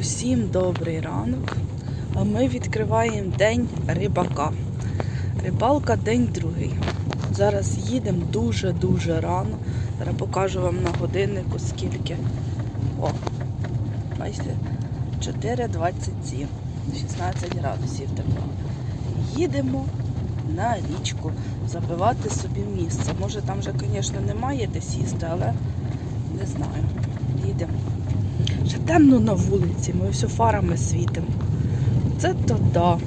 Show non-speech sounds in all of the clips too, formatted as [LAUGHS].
Усім добрий ранок. Ми відкриваємо день рибака. Рибалка день другий. Зараз їдемо дуже-дуже рано. Зараз покажу вам на годиннику скільки. О, бачите, 4.27, 16 градусів тепла. Їдемо на річку забивати собі місце. Може там вже, звісно, немає де сісти, але не знаю. Їдемо. Темно на вулиці, ми все фарами світимо. Це то да.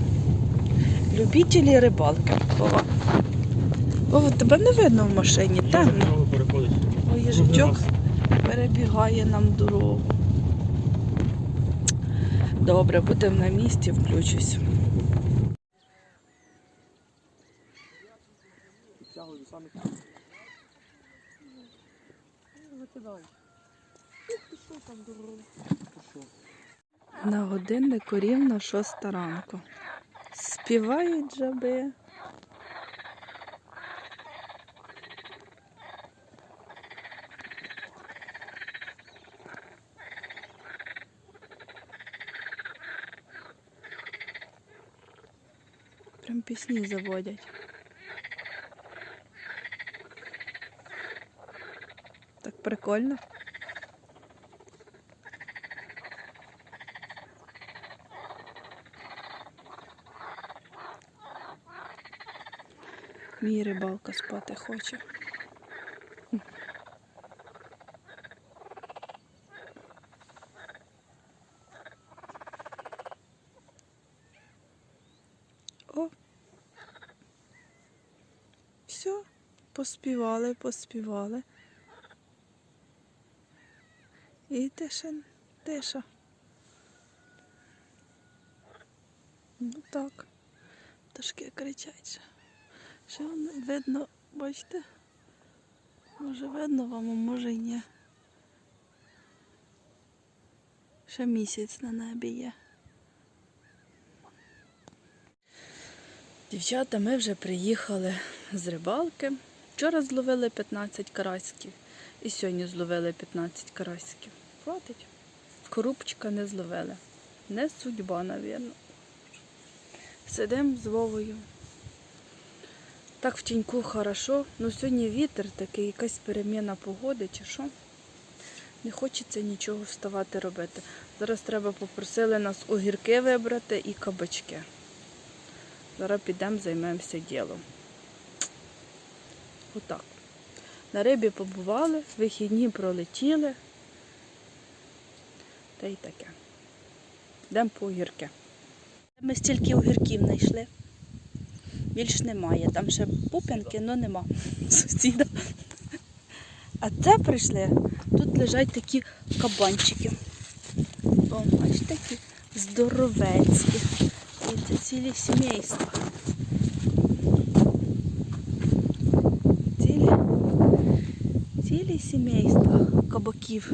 Любителі рибалки. Вова. Вова, тебе не видно в машині, темно. Переходить. Їжачок перебігає нам дорогу. Добре, будемо на місці, включусь. Підтягуй самі. Викидай. Пішов там дорогу. Пішов. На годиннику рівно шоста ранку. Співають жаби. Прям пісні заводять. Так прикольно. Мій рибалка спати хоче. О. Все, поспівали, поспівали. І тиша, тиша. Ну так. Пташки кричать. Ще. Видно, бачите? Може видно вам, а може й ні. Ще місяць на небі є. Дівчата, ми вже приїхали з рибалки. Вчора зловили 15 караськів і сьогодні зловили 15 караськів. Хватить. Корубчика не зловили. Не судьба, навірно. Сидимо з Вовою. Так в тіньку хорошо. Ну сьогодні вітер такий, якась переміна погоди чи що. Не хочеться нічого вставати робити. Зараз треба попросили нас огірки вибрати і кабачки. Зараз підемо, займемося ділом. Отак. На рибі побували, вихідні пролетіли. Та й таке. Йдемо по огірки. Ми стільки огірків знайшли. Більш немає. Там ще пуп'янки, але нема [LAUGHS] сусіда. А це прийшли. Тут лежать такі кабанчики. О, бачите, такі здоровецькі. І це цілі сімейства. Цілі, цілі сімейства кабаків.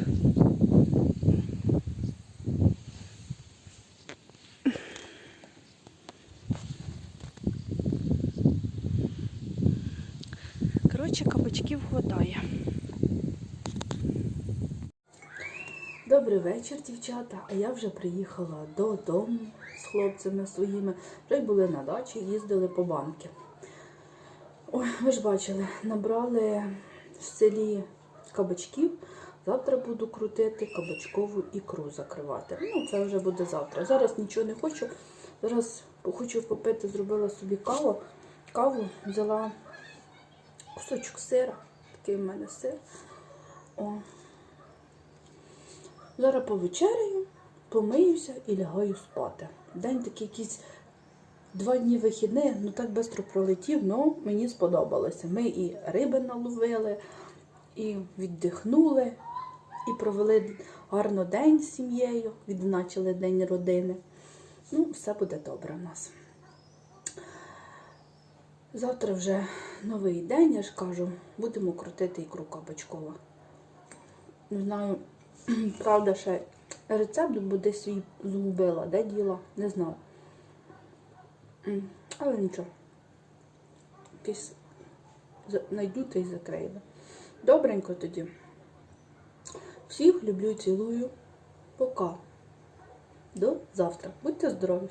Коротше, кабачків хватає. Добрий вечір, дівчата. А я вже приїхала додому з хлопцями своїми. Вже й були на дачі, їздили по банки. Ой, ви ж бачили, набрали в селі кабачків. Завтра буду крутити кабачкову ікру закривати. Ну, це вже буде завтра. Зараз нічого не хочу. Зараз хочу попити, зробила собі каву. Каву взяла кусочок сира. Такий в мене сир. О. Зараз повечеряю, помиюся і лягаю спати. День такий якийсь два дні вихідних, ну так швидко пролетів, але мені сподобалося. Ми і риби наловили, і віддихнули, і провели гарно день з сім'єю, відзначили день родини. Ну, все буде добре в нас. Завтра вже новий день, я ж кажу, будемо крутити ікру кабачкова. Не знаю, [CLEARS THROAT] правда, ще рецепт буде свій згубила, де діла, не знаю. Але нічого. Якийсь знайду та й закрию. Добренько тоді. Всіх люблю, цілую. Пока. до завтра. Будьте здорові!